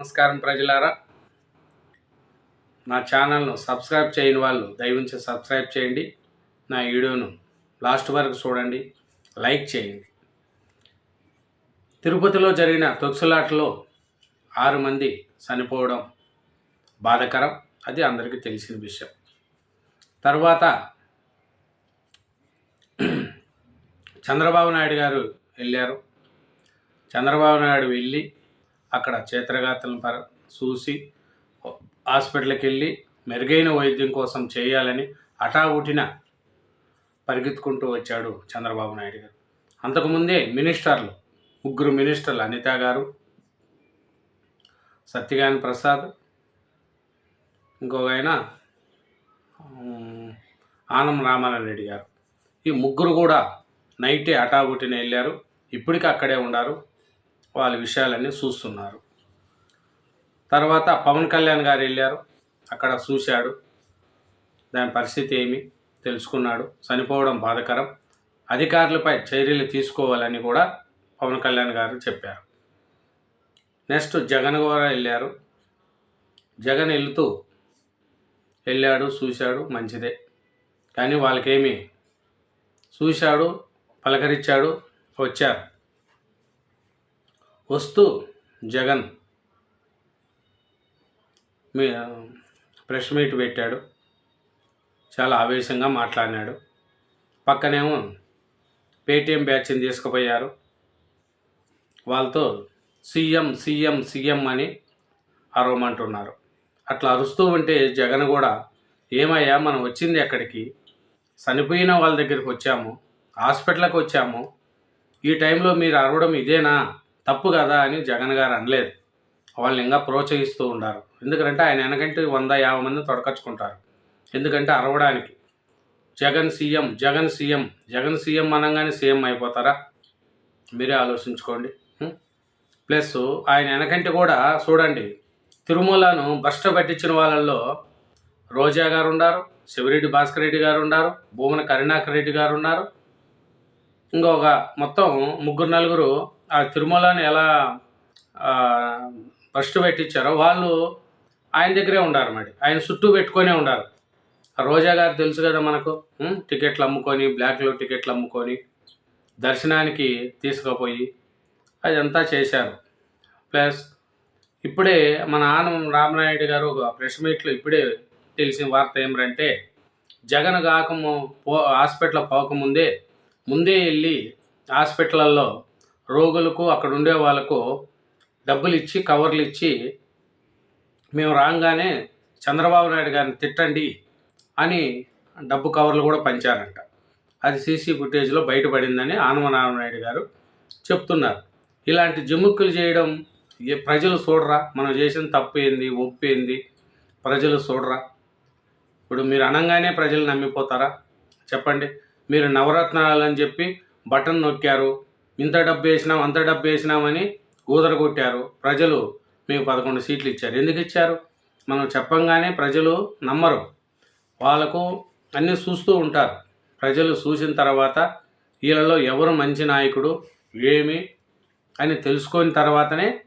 నమస్కారం ప్రజలారా. నా ఛానల్ను సబ్స్క్రైబ్ చేయని వాళ్ళు దయవుంచి సబ్స్క్రైబ్ చేయండి. నా వీడియోను లాస్ట్ వరకు చూడండి. లైక్ చేయండి. తిరుపతిలో జరిగిన తొక్సులాటలో ఆరు మంది చనిపోవడం బాధకరం. అది అందరికీ తెలిసిన విషయం. తర్వాత చంద్రబాబు నాయుడు గారు వెళ్ళారు. చంద్రబాబు నాయుడు వెళ్ళి అక్కడ చేత్రగాతలను పర చూసి హాస్పిటల్కి వెళ్ళి మెరుగైన వైద్యం కోసం చేయాలని హఠావుటిన పరిగెత్తుకుంటూ వచ్చాడు చంద్రబాబు నాయుడు గారు. అంతకుముందే మినిస్టర్లు ముగ్గురు మినిస్టర్లు అనిత గారు సత్యగాని ప్రసాద్ ఇంకొక ఆయన ఆనం రామారాయణ రెడ్డి గారు. ఈ ముగ్గురు కూడా నైటే హఠావుటిన వెళ్ళారు. ఇప్పటికీ అక్కడే ఉన్నారు. వాళ్ళ విషయాలన్నీ చూస్తున్నారు. తర్వాత పవన్ కళ్యాణ్ గారు వెళ్ళారు. అక్కడ చూశాడు. దాని పరిస్థితి ఏమి తెలుసుకున్నాడు. చనిపోవడం బాధకరం. అధికారులపై చర్యలు తీసుకోవాలని కూడా పవన్ కళ్యాణ్ గారు చెప్పారు. నెక్స్ట్ జగన్ కూడా వెళ్ళారు. జగన్ వెళ్తూ వెళ్ళాడు చూశాడు మంచిదే. కానీ వాళ్ళకేమి? చూశాడు పలకరించాడు వచ్చారు. వస్తూ జగన్ మీ ప్రెస్ మీట్ పెట్టాడు. చాలా ఆవేశంగా మాట్లాడినాడు. పక్కనేమో పేటీఎం బ్యాచ్ని తీసుకుపోయారు. వాళ్ళతో సీఎం సీఎం సీఎం అని అరవమంటున్నారు. అట్లా అరుస్తూ ఉంటే జగన్ కూడా ఏమయ్యా మనం వచ్చింది ఎక్కడికి? చనిపోయిన వాళ్ళ దగ్గరికి వచ్చాము హాస్పిటల్కి వచ్చాము. ఈ టైంలో మీరు అరవడం ఇదేనా? తప్పు కదా అని జగన్ గారు అనలేదు. వాళ్ళని ఇంకా ప్రోత్సహిస్తూ ఉండారు. ఎందుకంటే ఆయన వెనకంటే వంద యాభై మంది తొడకచ్చుకుంటారు. ఎందుకంటే అరవడానికి. Jagan CM Jagan CM Jagan CM అనగానే సీఎం అయిపోతారా? మీరే ఆలోచించుకోండి. ప్లస్ ఆయన వెనకంటే కూడా చూడండి తిరుమలను భ్రష్ట పట్టించిన వాళ్ళల్లో రోజా గారు ఉన్నారు శివరెడ్డి భాస్కర్ రెడ్డి గారు ఉన్నారు భూమన కరుణాకర్ రెడ్డి గారు ఉన్నారు. ఇంకొక మొత్తం ముగ్గురు నలుగురు ఆ తిరుమలని ఎలా ఫస్ట్ పెట్టించారో వాళ్ళు ఆయన దగ్గరే ఉండారు మరి. ఆయన చుట్టూ పెట్టుకొనే ఉండారు. రోజా గారు తెలుసు కదా మనకు టికెట్లు అమ్ముకొని బ్లాక్లో టికెట్లు అమ్ముకొని దర్శనానికి తీసుకుపోయి అదంతా చేశారు. ప్లస్ ఇప్పుడే మన ఆనం రామనాయుడు గారు ఒక ప్రెస్ మీట్లో ఇప్పుడే తెలిసిన వార్త ఏమిటంటే జగన్ కాకము పో హాస్పిటల్ పోకముందే ముందే వెళ్ళి హాస్పిటల్లో రోగులకు అక్కడ ఉండే వాళ్ళకు డబ్బులు ఇచ్చి కవర్లు ఇచ్చి మేము రాగానే చంద్రబాబు నాయుడు గారిని తిట్టండి అని డబ్బు కవర్లు కూడా పంచారంట. అది సీసీ ఫుటేజ్లో బయటపడిందని ఆనమనారాయణ గారు చెప్తున్నారు. ఇలాంటి జిమ్ముక్కులు చేయడం ఏ ప్రజలు చూడరా? మనం చేసిన తప్పు ఏంది? ఒప్పు ఏంది? ప్రజలు చూడరా? ఇప్పుడు మీరు అనగానే ప్రజలు నమ్మిపోతారా? చెప్పండి. మీరు నవరత్నాలని చెప్పి బటన్ నొక్కారు. ఇంత డబ్బు వేసినాం అంత డబ్బు వేసినామని ఊదర కొట్టారు. ప్రజలు మీకు పదకొండు సీట్లు ఇచ్చారు. ఎందుకు ఇచ్చారు? మనం చెప్పంగానే ప్రజలు నమ్మరు. వాళ్ళకు అన్నీ చూస్తూ ఉంటారు. ప్రజలు చూసిన తర్వాత వీళ్ళలో ఎవరు మంచి నాయకుడు ఏమి అని తెలుసుకొని తర్వాతనే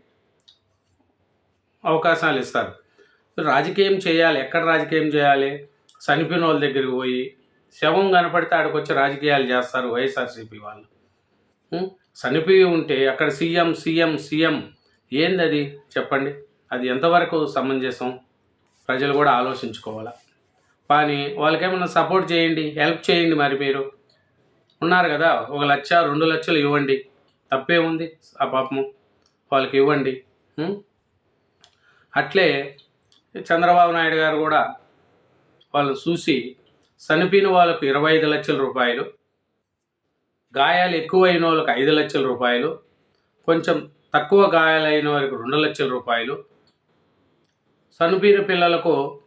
అవకాశాలు ఇస్తారు. రాజకీయం చేయాలి. ఎక్కడ రాజకీయం చేయాలి? చనిపోయిన వాళ్ళ దగ్గరికి పోయి శవం కనపడితే ఆడికొచ్చి రాజకీయాలు చేస్తారు వైఎస్ఆర్సీపీ వాళ్ళు. చనిపోయి ఉంటే అక్కడ సీఎం సీఎం సీఎం ఏంది అది చెప్పండి. అది ఎంతవరకు సమంజసం? ప్రజలు కూడా ఆలోచించుకోవాలా? కానీ వాళ్ళకేమన్నా సపోర్ట్ చేయండి హెల్ప్ చేయండి మరి మీరు. ఉన్నారు కదా ఒక లక్ష రెండు లక్షలు ఇవ్వండి. తప్పే ఉంది ఆ పాపము. వాళ్ళకి ఇవ్వండి. అట్లే చంద్రబాబు నాయుడు గారు కూడా వాళ్ళని చూసి చనిపోయిన వాళ్ళకు ఇరవై ఐదు లక్షల రూపాయలు గాయాలు ఎక్కువైన వాళ్ళకి ఐదు లక్షల రూపాయలు కొంచెం తక్కువ గాయాలైన వారికి రెండు లక్షల రూపాయలు. చనిపోయిన పిల్లలకు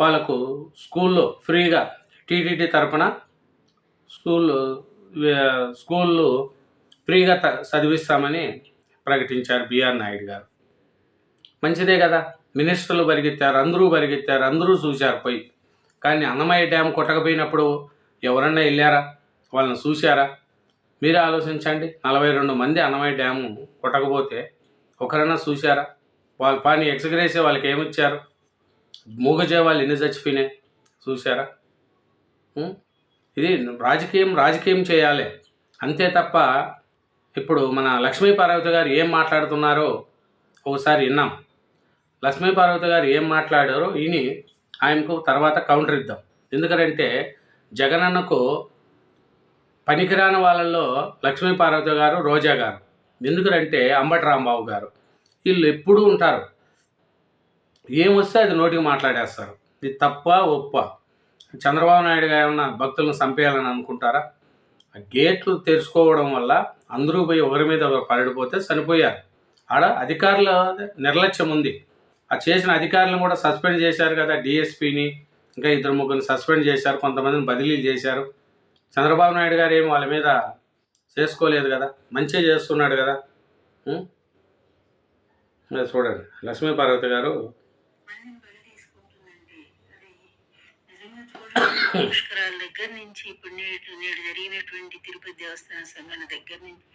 వాళ్ళకు స్కూల్లో ఫ్రీగా టీటీడీ తరపున స్కూళ్ళు స్కూళ్ళు ఫ్రీగా త- చదివిస్తామని ప్రకటించారు బిఆర్ నాయుడు గారు. మంచిదే కదా మినిస్టర్లు పరిగెత్తారు అందరూ పరిగెత్తారు అందరూ చూశారు పోయి. కానీ అన్నమయ్య డ్యామ్ కొట్టకపోయినప్పుడు ఎవరన్నా వెళ్ళారా? వాళ్ళని చూశారా? మీరు ఆలోచించండి. నలభై రెండు మంది అన్నమయ్య డ్యాము కొట్టకపోతే ఒకరైనా చూశారా? వాళ్ళ పని ఎక్స్గ్రేసే వాళ్ళకి ఏమిచ్చారు? మూగజే వాళ్ళు ఎన్ని చచ్చిపోయినాయి. చూశారా? ఇది రాజకీయం రాజకీయం చేయాలి. అంతే తప్ప ఇప్పుడు మన లక్ష్మీ పార్వతి గారు ఏం మాట్లాడుతున్నారో ఒకసారి విన్నాం. లక్ష్మీ పార్వతి గారు ఏం మాట్లాడారో ఇని ఆయనకు తర్వాత కౌంటర్ ఇద్దాం. ఎందుకంటే జగనన్నకు పనికిరాని వాళ్ళల్లో లక్ష్మీ పార్వతి గారు రోజా గారు. ఎందుకంటే అంబటి రాంబాబు గారు. వీళ్ళు ఎప్పుడూ ఉంటారు. ఏమొస్తే అది నోటికి మాట్లాడేస్తారు. ఇది తప్ప ఒప్ప. చంద్రబాబు నాయుడు గారు ఏమన్నా భక్తులను చంపేయాలని అనుకుంటారా? ఆ గేట్లు తెరుచుకోవడం వల్ల అందరూ పోయి ఒకరి మీద ఒకరు పడిపోతే చనిపోయారు. ఆడ అధికారుల నిర్లక్ష్యం ఉంది. ఆ చేసిన అధికారులను కూడా సస్పెండ్ చేశారు కదా డిఎస్పీని. ఇంకా ఇద్దరు ముగ్గురిని సస్పెండ్ చేశారు. కొంతమందిని బదిలీలు చేశారు. చంద్రబాబు నాయుడు గారు ఏం వాళ్ళ మీద చేసుకోలేదు కదా మంచిగా చేస్తున్నాడు కదా చూడండి. లక్ష్మీ పార్వతి గారు నిజంగా పుష్కరాల దగ్గర నుంచి ఇప్పుడు నేడు నేడు జరిగినటువంటి తిరుపతి దేవస్థాన సంఘటన దగ్గర నుంచి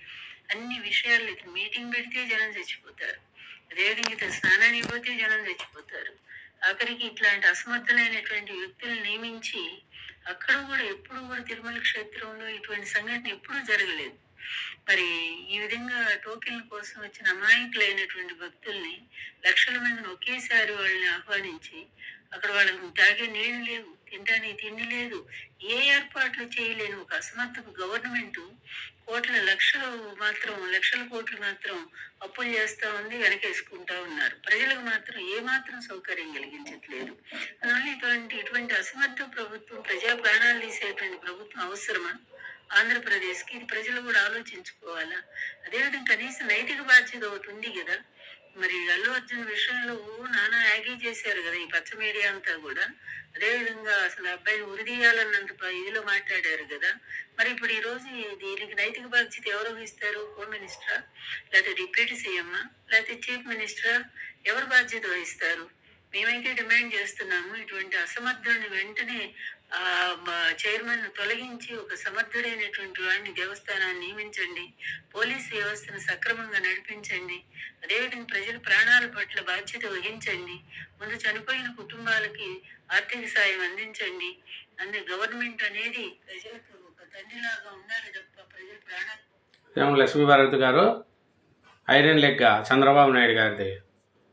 అన్ని విషయాలు మీటింగ్ పెడితే జనం చచ్చిపోతారు. అదేవిధంగా ఇతను స్నానానికి పోతే జనం చచ్చిపోతారు. ఆఖరికి ఇట్లాంటి అసమర్థులైనటువంటి వ్యక్తులు నియమించి అక్కడ కూడా ఎప్పుడు కూడా తిరుమల క్షేత్రంలో ఇటువంటి సంఘటన ఎప్పుడూ జరగలేదు. మరి ఈ విధంగా టోకెన్ల కోసం వచ్చిన అమాయకులైనటువంటి భక్తుల్ని లక్షల మందిని ఒకేసారి వాళ్ళని ఆహ్వానించి అక్కడ వాళ్ళకు తాగే నీళ్ళు లేవు. తినడానికి తిండి లేదు. ఏ ఏర్పాట్లు చేయలేని ఒక అసమర్థపు గవర్నమెంట్ కోట్ల లక్షలు మాత్రం లక్షల కోట్లు మాత్రం అప్పులు చేస్తా ఉంది వెనకేసుకుంటా ఉన్నారు. ప్రజలకు మాత్రం ఏ మాత్రం సౌకర్యం కలిగించట్లేదు. అందువల్ల ఇటువంటి ఇటువంటి అసమర్థ ప్రభుత్వం ప్రజా ప్రాణాలు తీసేటువంటి ప్రభుత్వం అవసరమా? ఆంధ్రప్రదేశ్కి ఇది ప్రజలు కూడా ఆలోచించుకోవాలా? అదేవిధంగా కనీసం నైతిక బాధ్యత ఒకటి ఉంది కదా. మరి అల్లు అర్జున్ విషయంలో నానా యాగీ చేశారు కదా ఈ పచ్చ మీడియా అంతా కూడా. అదేవిధంగా అసలు అబ్బాయిని ఉరిదీయాలన్నంత ప- ఇదిలో మాట్లాడారు కదా. మరి ఇప్పుడు ఈ రోజు దీనికి నైతిక బాధ్యత ఎవరు వహిస్తారు? హోమ్ మినిస్టరా? లేకపోతే డిప్యూటీ సీఎం లేకపోతే చీఫ్ మినిస్టరా? ఎవరు బాధ్యత వహిస్తారు? మేమైతే డిమాండ్ చేస్తున్నాము ఇటువంటి అసమర్థుడిని వెంటనే ఆ చైర్మన్ తొలగించి ఒక సమర్థుడైనటువంటి వాడిని దేవస్థానాన్ని నియమించండి పోలీసు వ్యవస్థను సక్రమంగా నడిపించండి అదేవిధంగా ప్రజల ప్రాణాల పట్ల బాధ్యత వహించండి ముందు చనిపోయిన కుటుంబాలకి ఆర్థిక సాయం అందించండి అందు గవర్నమెంట్ అనేది ప్రజలకు ఒక తండ్రిలాగా ఉండాలి తప్ప ప్రజల ప్రాణాలు ఏమో లక్ష్మీ గారు ఐరన్ లెక్క చంద్రబాబు నాయుడు గారిది.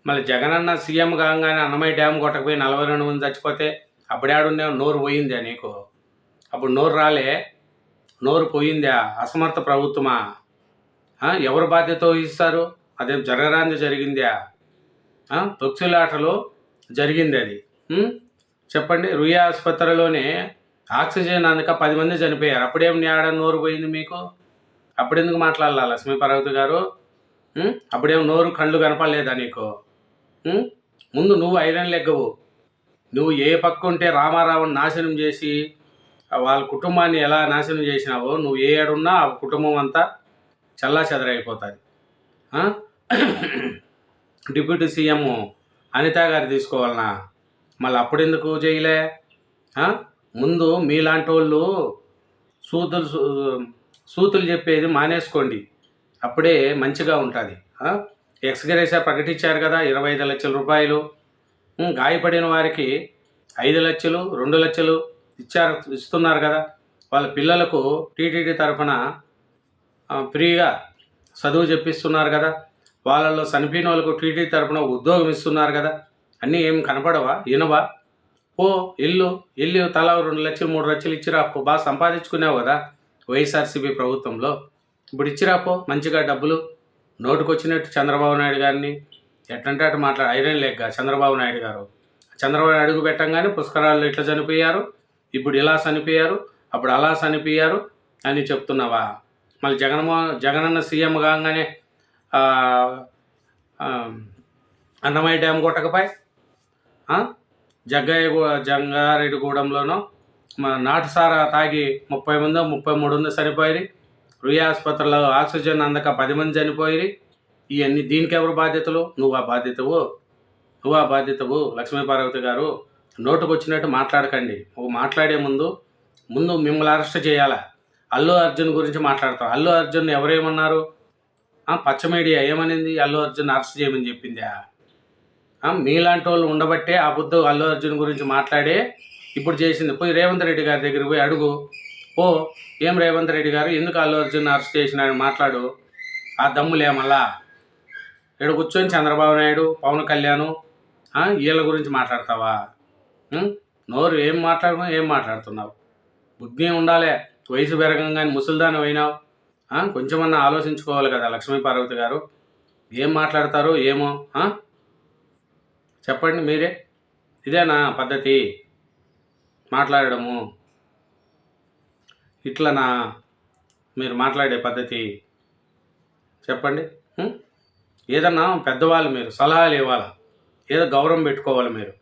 మళ్ళీ జగనన్న సీఎం కాగానే అన్నమయ్య డ్యామ్ కొట్టకపోయి నలభై రెండు మంది చచ్చిపోతే అప్పుడాడుండే నోరు పోయిందా నీకు? అప్పుడు నోరు రాలే. నోరు పోయిందా అసమర్థ ప్రభుత్వమా? ఎవరు బాధ్యత వహిస్తారు? అదేం జరగరాంది జరిగిందా ఆ, జరిగింది అది. చెప్పండి రుయా ఆసుపత్రిలోనే ఆక్సిజన్ అందక పది మంది చనిపోయారు. అప్పుడేం ఆడ నోరు పోయింది మీకు? అప్పుడెందుకు మాట్లాడాలా లక్ష్మీ పార్వతి గారు అప్పుడేం నోరు కళ్ళు కనపడలేదా నీకు? ముందు నువ్వు ఐరన్ లెగ్గవు. నువ్వు ఏ పక్క ఉంటే రామారావుని నాశనం చేసి వాళ్ళ కుటుంబాన్ని ఎలా నాశనం చేసినావో నువ్వు ఏ ఏడున్నా ఆ కుటుంబం అంతా చల్లా చెదరైపోతుంది డిప్యూటీ సీఎం అనిత గారు తీసుకోవాలనా? మళ్ళీ అప్పుడెందుకు చేయలే ముందు మీలాంటి వాళ్ళు సూతులు సూతులు చెప్పేది మానేసుకోండి. అప్పుడే మంచిగా ఉంటుంది. ఎక్స్గ్రేసా ప్రకటించారు కదా ఇరవై ఐదు లక్షల రూపాయలు. గాయపడిన వారికి ఐదు లక్షలు రెండు లక్షలు ఇచ్చారు ఇస్తున్నారు కదా. వాళ్ళ పిల్లలకు టీటీడీ తరఫున ఫ్రీగా చదువు చెప్పిస్తున్నారు కదా. వాళ్ళలో చనిపోయిన వాళ్ళకు టీటీడీ తరఫున ఉద్యోగం ఇస్తున్నారు కదా. అన్నీ ఏం కనపడవా? ఇనవా ఓ ఇల్లు ఇల్లు తలా రెండు లక్షలు మూడు లక్షలు ఇచ్చిరాపో బాగా సంపాదించుకున్నావు కదా వైఎస్ఆర్సీపీ ప్రభుత్వంలో. ఇప్పుడు ఇచ్చిరాపో మంచిగా డబ్బులు. నోటుకొచ్చినట్టు చంద్రబాబు నాయుడు గారిని ఎట్లంటే అటు మాట్లాడ ఐరన్ లెక్క చంద్రబాబు నాయుడు గారు. చంద్రబాబు నాయుడు అడుగు పెట్టంగానే పుష్కరాలు ఇట్లా చనిపోయారు ఇప్పుడు ఇలా చనిపోయారు అప్పుడు అలా చనిపోయారు అని చెప్తున్నావా? మళ్ళీ జగన్మోహన్ జగనన్న సీఎం కాగానే అన్నమయ్య డ్యామ్ కొట్టకపై జగ్గయ్య గూ- జంగారెడ్డిగూడెంలోనో మా నాటుసారా తాగి ముప్పై మందో ముప్పై మూడు ఉందో సరిపోయి రుయ ఆసుపత్రిలో ఆక్సిజన్ అందక పది మంది చనిపోయి ఇవన్నీ దీనికి ఎవరు బాధ్యతలు? నువ్వు ఆ బాధ్యతవు? నువ్వు ఆ బాధ్యతవు? లక్ష్మీ పార్వతి గారు నోటుకు వచ్చినట్టు మాట్లాడకండి. నువ్వు మాట్లాడే ముందు ముందు మిమ్మల్ని అరెస్ట్ చేయాలా? అల్లు అర్జున్ గురించి మాట్లాడతాం అల్లు అర్జున్ ఎవరేమన్నారు? పచ్చ మీడియా ఏమనింది? అల్లు అర్జున్ అరెస్ట్ చేయమని చెప్పిందా? మీలాంటి వాళ్ళు ఉండబట్టే ఆ బుద్ధు అల్లు అర్జున్ గురించి మాట్లాడే ఇప్పుడు చేసింది. పోయి రేవంత్ రెడ్డి గారి దగ్గరికి పోయి అడుగు. ఓ ఏం రేవంత్ రెడ్డి గారు? ఎందుకు అల్లు అర్జున్ అరెస్ట్ చేసినాడు మాట్లాడు? ఆ దమ్ములే మళ్ళా. ఇక్కడ కూర్చొని చంద్రబాబు నాయుడు పవన్ కళ్యాణ్ వీళ్ళ గురించి మాట్లాడతావా? నోరు ఏం మాట్లాడమో ఏం మాట్లాడుతున్నావు? బుద్ధి ఉండాలి. వయసు పెరగంగానే ముసలిదాని అయినావు కొంచెమన్నా ఆలోచించుకోవాలి కదా లక్ష్మీ పార్వతి గారు. ఏం మాట్లాడతారు ఏమో చెప్పండి మీరే. ఇదేనా పద్ధతి. మాట్లాడడము. ఇట్లనా మీరు మాట్లాడే పద్ధతి చెప్పండి ఏదన్నా పెద్దవాళ్ళు మీరు సలహాలు ఇవ్వాలా? ఏదో గౌరవం పెట్టుకోవాలి మీరు.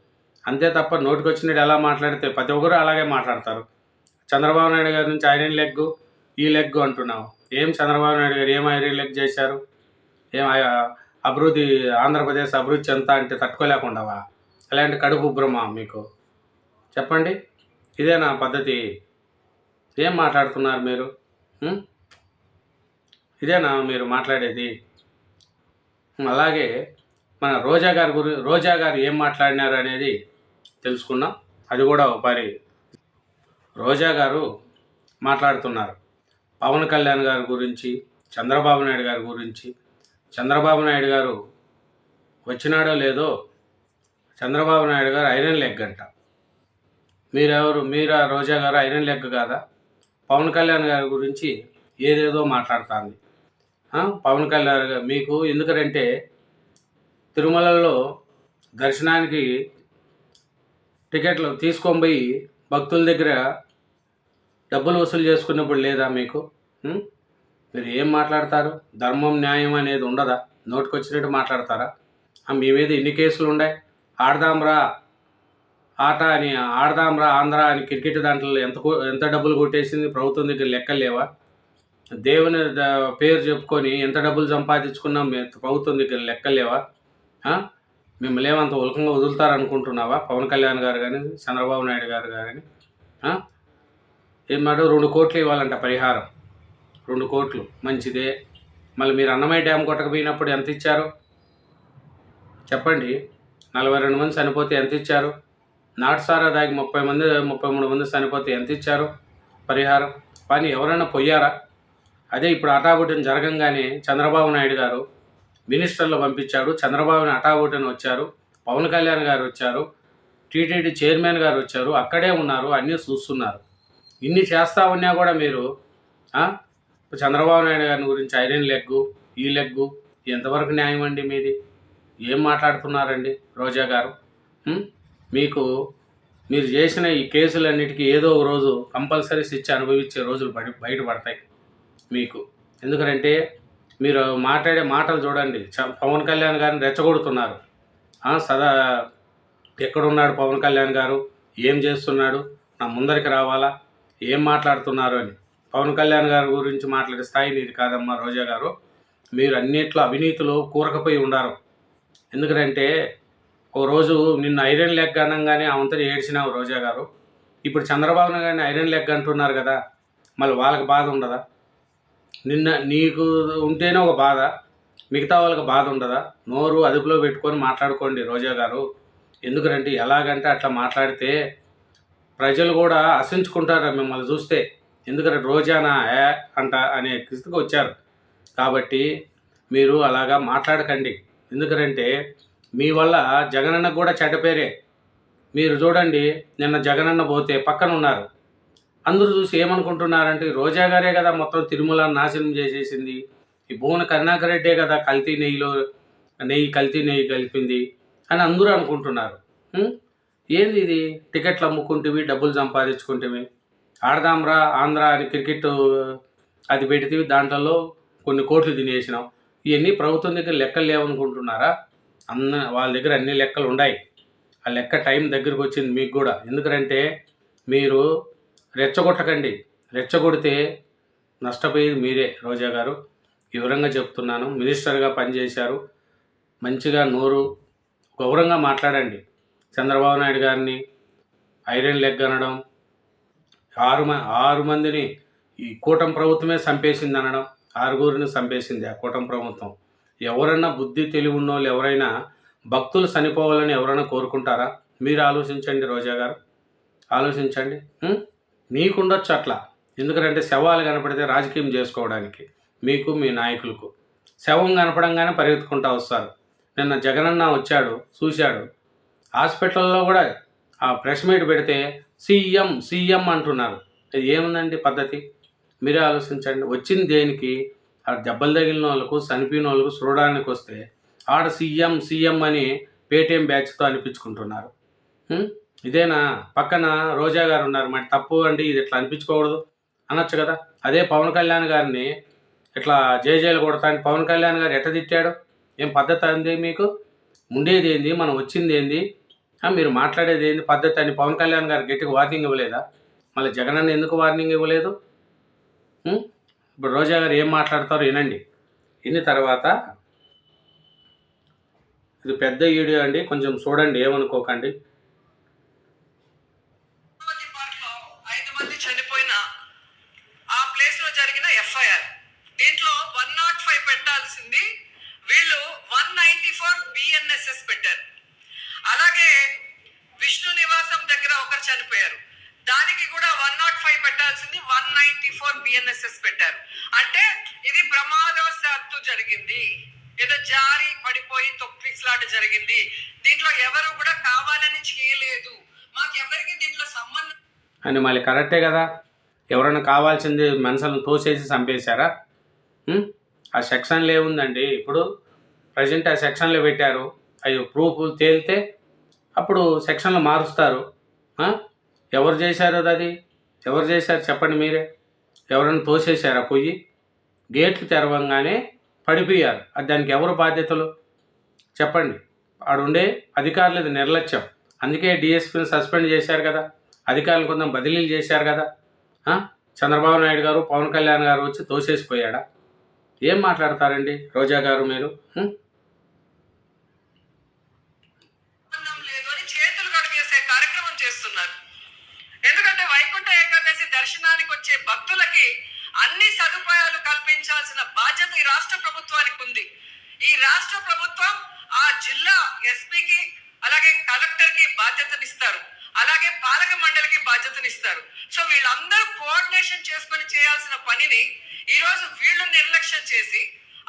అంతే తప్ప నోటికి వచ్చినట్టు ఎలా మాట్లాడితే ప్రతి ఒక్కరు అలాగే మాట్లాడతారు. చంద్రబాబు నాయుడు గారి నుంచి ఐరన్ లెగ్ ఈ లెగ్ అంటున్నావు. ఏం చంద్రబాబు నాయుడు గారు ఏం ఐరన్ లెగ్ చేశారు? ఏం అభివృద్ధి ఆంధ్రప్రదేశ్ అభివృద్ధి ఎంత అంటే తట్టుకోలేకుండావా? అలాంటి కడుపు బ్రహ్మ మీకు? చెప్పండి. ఇదేనా పద్ధతి. ఏం మాట్లాడుతున్నారు మీరు? ఇదేనా మీరు మాట్లాడేది? అలాగే మన రోజా గారి గురి రోజా గారు ఏం మాట్లాడినారు అనేది తెలుసుకున్నాం అది కూడా ఒకసారి రోజా గారు మాట్లాడుతున్నారు. పవన్ కళ్యాణ్ గారి గురించి చంద్రబాబు నాయుడు గారి గురించి. చంద్రబాబు నాయుడు గారు వచ్చినాడో లేదో చంద్రబాబు నాయుడు గారు ఐరన్ లెగ్ అంట. మీరెవరు? మీరా రోజా గారు ఐరన్ లెగ్ కాదా? పవన్ కళ్యాణ్ గారి గురించి ఏదేదో మాట్లాడుతుంది. పవన్ కళ్యాణ్ గారు మీకు ఎందుకంటే తిరుమలలో దర్శనానికి టికెట్లు తీసుకొని పోయి భక్తుల దగ్గర డబ్బులు వసూలు చేసుకున్నప్పుడు లేదా మీకు? మీరు ఏం మాట్లాడతారు? ధర్మం న్యాయం అనేది ఉండదా? నోటికొచ్చినట్టు మాట్లాడతారా? మీ మీద ఎన్ని కేసులు ఉన్నాయి? ఆడదాంరా ఆట అని ఆడదాంరా ఆంధ్ర అని క్రికెట్ దాంట్లో ఎంత కో- ఎంత డబ్బులు కొట్టేసింది ప్రభుత్వం దగ్గర లెక్కలేవా దేవుని పేరు చెప్పుకొని ఎంత డబ్బులు సంపాదించుకున్నాం మీ ప్రభుత్వం దగ్గర లెక్కలు లేవా? మిమ్మల్ని ఏమంత ఉలకంగా వదులుతారనుకుంటున్నావా? పవన్ కళ్యాణ్ గారు కానీ చంద్రబాబు నాయుడు గారు కానీ ఏమాట రెండు కోట్లు ఇవ్వాలంట పరిహారం. రెండు కోట్లు. మంచిదే. మళ్ళీ మీరు అన్నమయ్య డ్యామ్ కొట్టకపోయినప్పుడు ఎంత ఇచ్చారు? చెప్పండి. నలభై రెండు మంది చనిపోతే ఎంత ఇచ్చారు? నాటుసారా దాగి ముప్పై మంది ముప్పై మూడు మంది చనిపోతే ఎంత ఇచ్చారు? పరిహారం. కానీ ఎవరైనా పోయారా అదే ఇప్పుడు అటాబుటిని జరగంగానే చంద్రబాబు నాయుడు గారు మినిస్టర్లు పంపించాడు చంద్రబాబుని అటాబుటిని వచ్చారు. పవన్ కళ్యాణ్ గారు వచ్చారు. టీటీడీ చైర్మన్ గారు వచ్చారు. అక్కడే ఉన్నారు. అన్నీ చూస్తున్నారు. ఇన్ని చేస్తా ఉన్నా కూడా మీరు చంద్రబాబు నాయుడు గారి గురించి ఐరన్ లెగ్గు ఈ లెగ్గు ఎంతవరకు న్యాయం అండి మీది? ఏం మాట్లాడుతున్నారండి రోజా గారు? మీకు మీరు చేసిన ఈ కేసులన్నిటికీ ఏదో ఒక రోజు కంపల్సరీ శిక్ష అనుభవించే రోజులు బయట బయటపడతాయి మీకు. ఎందుకంటే మీరు మాట్లాడే మాటలు చూడండి. చ- పవన్ కళ్యాణ్ గారిని రెచ్చగొడుతున్నారు. సదా ఎక్కడున్నాడు పవన్ కళ్యాణ్ గారు? ఏం చేస్తున్నాడు? నా ముందరికి రావాలా? ఏం మాట్లాడుతున్నారు అని. పవన్ కళ్యాణ్ గారి గురించి మాట్లాడే స్థాయి నీది కాదమ్మా రోజా గారు. మీరు అన్నిట్లో అవినీతిలో కూరకపోయి ఉండారు. ఎందుకంటే ఓ రోజు నిన్న ఐరన్ లెగ్ అనగానే అవంతటి ఏడ్చినావు రోజా గారు. ఇప్పుడు చంద్రబాబు గారిని ఐరన్ లెగ్ అంటున్నారు కదా మళ్ళీ వాళ్ళకి బాధ ఉండదా? నిన్న నీకు ఉంటేనే ఒక బాధ మిగతా వాళ్ళకి బాధ ఉండదా? నోరు అదుపులో పెట్టుకొని మాట్లాడుకోండి రోజా గారు. ఎందుకంటే ఎలాగంటే అట్లా మాట్లాడితే ప్రజలు కూడా ఆశించుకుంటారు మిమ్మల్ని చూస్తే. ఎందుకంటే రోజానా ఏ అంట అనే స్థితికి వచ్చారు. కాబట్టి మీరు అలాగా మాట్లాడకండి. ఎందుకంటే మీ వల్ల జగనన్న కూడా చెడ్డ పేరే. మీరు చూడండి నిన్న జగనన్న పోతే పక్కన ఉన్నారు అందరూ చూసి ఏమనుకుంటున్నారంటే రోజా గారే కదా మొత్తం తిరుమల నాశనం చేసేసింది. ఈ భువన కరుణాకర్ రెడ్డే కదా కల్తీ నెయ్యిలో నెయ్యి కల్తీ నెయ్యి కలిపింది అని అందరూ అనుకుంటున్నారు. ఏంది ఇది? టికెట్లు అమ్ముకుంటేవి డబ్బులు సంపాదించుకుంటేవి. ఆడదాంరా ఆంధ్ర అని క్రికెట్ అది పెడితే దాంట్లో కొన్ని కోట్లు తినేసినాం. ఇవన్నీ ప్రభుత్వం దగ్గర లెక్కలు లేవనుకుంటున్నారా? అన్న వాళ్ళ దగ్గర అన్ని లెక్కలు ఉన్నాయి ఆ లెక్క టైం దగ్గరకు వచ్చింది మీకు కూడా. ఎందుకంటే మీరు రెచ్చగొట్టకండి. రెచ్చగొడితే నష్టపోయేది మీరే రోజా గారు. వివరంగా చెప్తున్నాను. మినిస్టర్గా పనిచేశారు. మంచిగా నోరు గౌరవంగా మాట్లాడండి. చంద్రబాబు నాయుడు గారిని ఐరన్ లెగ్ అనడం ఆరు మ ఆరు మందిని ఈ కూటమి ప్రభుత్వమే చంపేసింది అనడం ఆరుగురిని చంపేసింది ఆ కూటమి ప్రభుత్వం. ఎవరన్నా బుద్ధి తెలివి ఉన్నోళ్ళు ఎవరైనా భక్తులు చనిపోవాలని ఎవరైనా కోరుకుంటారా? మీరు ఆలోచించండి రోజా గారు. ఆలోచించండి. ఉం? మీకుండొచ్చు అట్లా. ఎందుకంటే శవాలు కనపడితే రాజకీయం చేసుకోవడానికి మీకు మీ నాయకులకు. శవం కనపడంగానే పరిగెత్తుకుంటా వస్తారు. నిన్న జగనన్న వచ్చాడు చూశాడు. హాస్పిటల్లో కూడా ఆ ప్రెస్ మీట్ పెడితే సీఎం సీఎం అంటున్నారు. ఏముందండి పద్ధతి? మీరే ఆలోచించండి. వచ్చింది దేనికి? ఆ దెబ్బలు తగిలిన వాళ్ళకు చనిపోయిన వాళ్ళకు చూడడానికి వస్తే ఆడ సీఎం సీఎం అని పేటీఎం బ్యాచ్తో అనిపించుకుంటున్నారు. ఇదేనా? పక్కన రోజా గారు ఉన్నారు. మరి తప్పు అండి ఇది ఇట్లా అనిపించుకోకూడదు అనొచ్చు కదా? అదే పవన్ కళ్యాణ్ గారిని ఇట్లా జయజయలు కొడతాను పవన్ కళ్యాణ్ గారు ఎట్ట తిట్టాడు? ఏం పద్ధతి అంది మీకు? ఉండేది ఏంది? మనం వచ్చింది ఏంది? మీరు మాట్లాడేది ఏంది? పద్ధతి అని పవన్ కళ్యాణ్ గారు గట్టిగా వార్నింగ్ ఇవ్వలేదా? మళ్ళీ జగన్ అన్న ఎందుకు వార్నింగ్ ఇవ్వలేదు? ఇప్పుడు రోజా గారు ఏం మాట్లాడతారో వినండి. విన్న తర్వాత ఇది పెద్ద వీడియో అండి. కొంచెం చూడండి ఏమనుకోకండి తిరుపతి పార్క్లో ఐదు మంది చనిపోయిన ఆ ప్లేస్లో జరిగిన ఎఫ్ఐఆర్ దీంట్లో వన్ నాట్ ఫైవ్ పెట్టాల్సింది వీళ్ళు వన్ నైన్టీ ఫోర్ బిఎన్ఎస్ఎస్ పెట్టారు అలాగే విష్ణు నివాసం దగ్గర ఒకరు చనిపోయారు దానికి కూడా వన్ నాట్ ఫైవ్ పెట్టాల్సింది వన్ నైన్టీ ఫోర్ బిఎన్ఎస్ఎస్ పెట్టారు అంటే ఇది ప్రమాదవశాత్తు జరిగింది. ఏదో జారి పడిపోయి తొక్కిసలాట జరిగింది. దీంట్లో ఎవరు కూడా కావాలని చేయలేదు. మాకెవరికి దీంట్లో సంబంధం అని మళ్ళీ కరెక్టే కదా? ఎవరైనా కావాల్సింది మనసులను తోసేసి చంపేశారా? ఆ సెక్షన్లో ఏముందండి? ఇప్పుడు ప్రజెంట్ ఆ సెక్షన్లో పెట్టారు. అవి ప్రూఫ్లు తేలితే అప్పుడు సెక్షన్లు మారుస్తారు. ఎవరు చేశారు అది? ఎవరు చేశారు? చెప్పండి మీరే. ఎవరైనా తోసేశారా పొయ్యి? గేట్లు తెరవంగానే పడిపోయారు. అది దానికి ఎవరు బాధ్యతలు? చెప్పండి. ఆడుండే అధికారులది నిర్లక్ష్యం. అందుకే డిఎస్పీని సస్పెండ్ చేశారు కదా. అధికారులు కొంచెం బదిలీలు చేశారు కదా. చంద్రబాబు నాయుడు గారు పవన్ కళ్యాణ్ గారు వచ్చి తోసేసిపోయాడా? ఏం మాట్లాడతారండి రోజా గారు మీరు? చేతులు కార్యక్రమం చేస్తున్నారు. ఎందుకంటే వైకుంఠ ఏకాదశి దర్శనానికి వచ్చే భక్తులకి అన్ని సదుపాయాలు కల్పించాల్సిన బాధ్యత ఈ రాష్ట్ర ప్రభుత్వానికి ఉంది. ఈ రాష్ట్ర ప్రభుత్వం ఆ జిల్లా ఎస్పీకి అలాగే కలెక్టర్కి బాధ్యతనిస్తారు. అలాగే పాలక మండలికి బాధ్యతనిస్తారు. సో వీళ్ళందరూ కోఆర్డినేషన్ చేసుకొని చేయాల్సిన పనిని ఈరోజు వీళ్ళు నిర్లక్ష్యం చేసి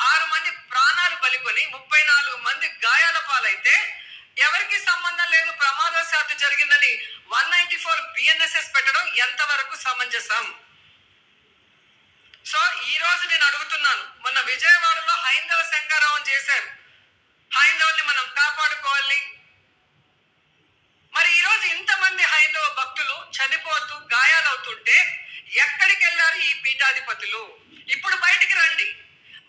ఆరు మంది ప్రాణాలు బలికొని ముప్పై నాలుగు మంది గాయాల పాలైతే ఎవరికి సంబంధం లేదు ప్రమాదవశాత్తు జరిగిందని వన్ నైన్టీ ఫోర్ బిఎన్ఎస్ఎస్ పెట్టడం ఎంతవరకు సమంజసం? సో ఈ రోజు నేను అడుగుతున్నాను మొన్న విజయవాడలో హైందవ శంకారావం చేశారు. హైందవుల్ని మనం కాపాడుకోవాలి. మరి ఈరోజు ఇంతమంది హైందవ భక్తులు చనిపోతూ గాయాలవుతుంటే ఎక్కడికి వెళ్ళారు ఈ పీఠాధిపతులు? ఇప్పుడు బయటికి రండి.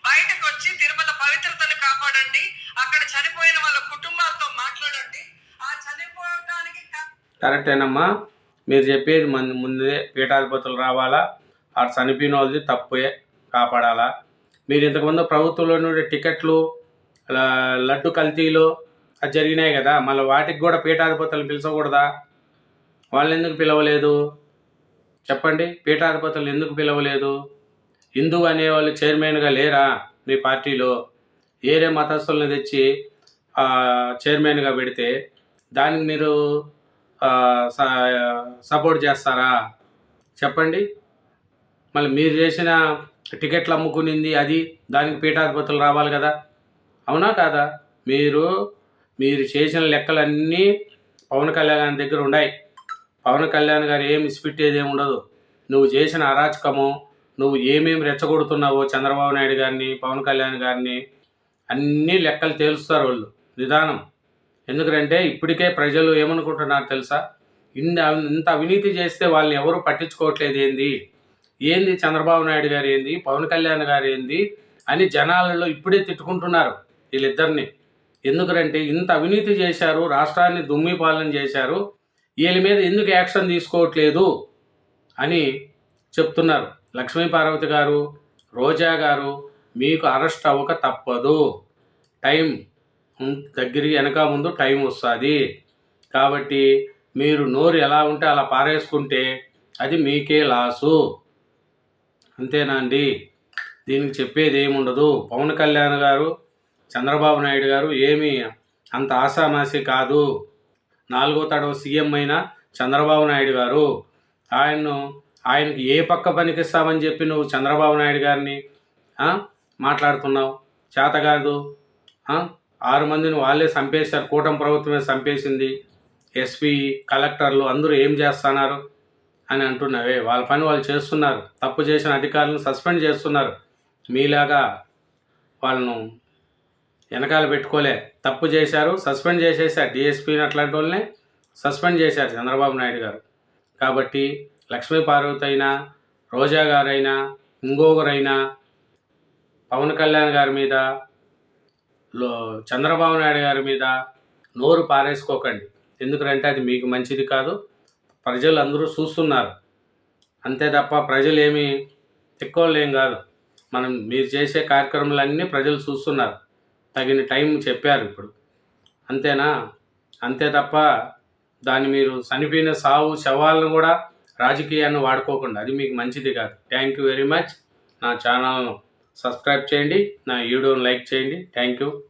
బయటకు వచ్చి తిరుమల పవిత్రతను కాపాడండి. అక్కడ చనిపోయిన వాళ్ళ కుటుంబాలతో మాట్లాడండి. ఆ చనిపోవడానికి కా- కరెక్టేనమ్మా. మీరు చెప్పేది మన ముందే పీఠాధిపతులు రావాలా? ఆ చనిపోయిన వాళ్ళది తప్పే కాపాడాలా? మీరు ఇంతకుముందు ప్రభుత్వంలో నుండి టికెట్లు లడ్డు కల్తీలు అది జరిగినాయి కదా మళ్ళీ వాటికి కూడా పీఠాధిపతులను పిలిచకూడదా వాళ్ళు ఎందుకు పిలవలేదు? చెప్పండి పీఠాధిపతులను ఎందుకు పిలవలేదు? హిందూ అనేవాళ్ళు చైర్మన్గా లేరా మీ పార్టీలో? ఏరే మతస్థులను తెచ్చి చైర్మన్గా పెడితే దానికి మీరు స- సపోర్ట్ చేస్తారా? చెప్పండి. మళ్ళీ మీరు చేసిన టికెట్లు అమ్ముకునింది అది దానికి పీఠాధిపతులు రావాలి కదా. అవునా కాదా? మీరు మీరు చేసిన లెక్కలన్నీ పవన్ కళ్యాణ్ గారి దగ్గర ఉన్నాయి పవన్ కళ్యాణ్ గారు ఏమి ఇసిపెట్టేది ఏమి ఉండదు. నువ్వు చేసిన అరాచకము నువ్వు ఏమేమి రెచ్చగొడుతున్నావో చంద్రబాబు నాయుడు గారిని పవన్ కళ్యాణ్ గారిని అన్ని లెక్కలు తేలుస్తారు వాళ్ళు. నిదానం. ఎందుకంటే ఇప్పటికే ప్రజలు ఏమనుకుంటున్నారు తెలుసా? ఇంత ఇంత అవినీతి చేస్తే వాళ్ళని ఎవరు పట్టించుకోవట్లేదు ఏంది? ఏంది చంద్రబాబు నాయుడు గారు ఏంది? పవన్ కళ్యాణ్ గారు ఏంది? అని జనాలలో ఇప్పుడే తిట్టుకుంటున్నారు వీళ్ళిద్దరిని. ఎందుకంటే ఇంత అవినీతి చేశారు రాష్ట్రాన్ని దుమ్మి పాలన చేశారు వీళ్ళ మీద ఎందుకు యాక్షన్ తీసుకోవట్లేదు అని చెప్తున్నారు. లక్ష్మీ పార్వతి గారు రోజా గారు మీకు అరెస్ట్ అవ్వక తప్పదు. టైం దగ్గరికి వెనక ముందు టైం వస్తుంది. కాబట్టి మీరు నోరు ఎలా ఉంటే అలా పారేసుకుంటే అది మీకే లాసు. అంతేనా అండి? దీనికి చెప్పేది ఏముండదు. పవన్ కళ్యాణ్ గారు చంద్రబాబు నాయుడు గారు ఏమి అంత ఆసామాసి కాదు. నాలుగో తడవ సీఎం అయిన చంద్రబాబు నాయుడు గారు ఆయన్ను ఆయనకి ఏ పక్క పనికిస్తామని చెప్పి నువ్వు చంద్రబాబు నాయుడు గారిని మాట్లాడుతున్నావు? చేత కాదు. ఆరు మందిని వాళ్ళే చంపేశారు. కూటమి ప్రభుత్వమే చంపేసింది. ఎస్పీ కలెక్టర్లు అందరూ ఏం చేస్తున్నారు? అని అంటున్నావే. వాళ్ళ పని వాళ్ళు చేస్తున్నారు. తప్పు చేసిన అధికారులను సస్పెండ్ చేస్తున్నారు. మీలాగా వాళ్ళను వెనకాల పెట్టుకోలే. తప్పు చేశారు సస్పెండ్ చేసేసారు డిఎస్పీని అట్లాంటి వాళ్ళని సస్పెండ్ చేశారు చంద్రబాబు నాయుడు గారు. కాబట్టి లక్ష్మీ పార్వతి అయినా రోజా గారైనా ఇంకొకరైనా పవన్ కళ్యాణ్ గారి మీద లో చంద్రబాబు నాయుడు గారి మీద నోరు పారేసుకోకండి. ఎందుకంటే అది మీకు మంచిది కాదు. ప్రజలు అందరూ చూస్తున్నారు. అంతే తప్ప ప్రజలు ఏమి ఎక్కువలేం కాదు. మనం మీరు చేసే కార్యక్రమాలన్నీ ప్రజలు చూస్తున్నారు. తగిన టైం చెప్పారు ఇప్పుడు. అంతేనా? అంతే తప్ప దాన్ని మీరు చనిపోయిన సావు శవాలను కూడా రాజకీయాన్ని వాడుకోకుండా. అది మీకు మంచిది కాదు. Thank you very much. నా ఛానల్ను సబ్స్క్రైబ్ చేయండి. నా వీడియోను లైక్ చేయండి. Thank you.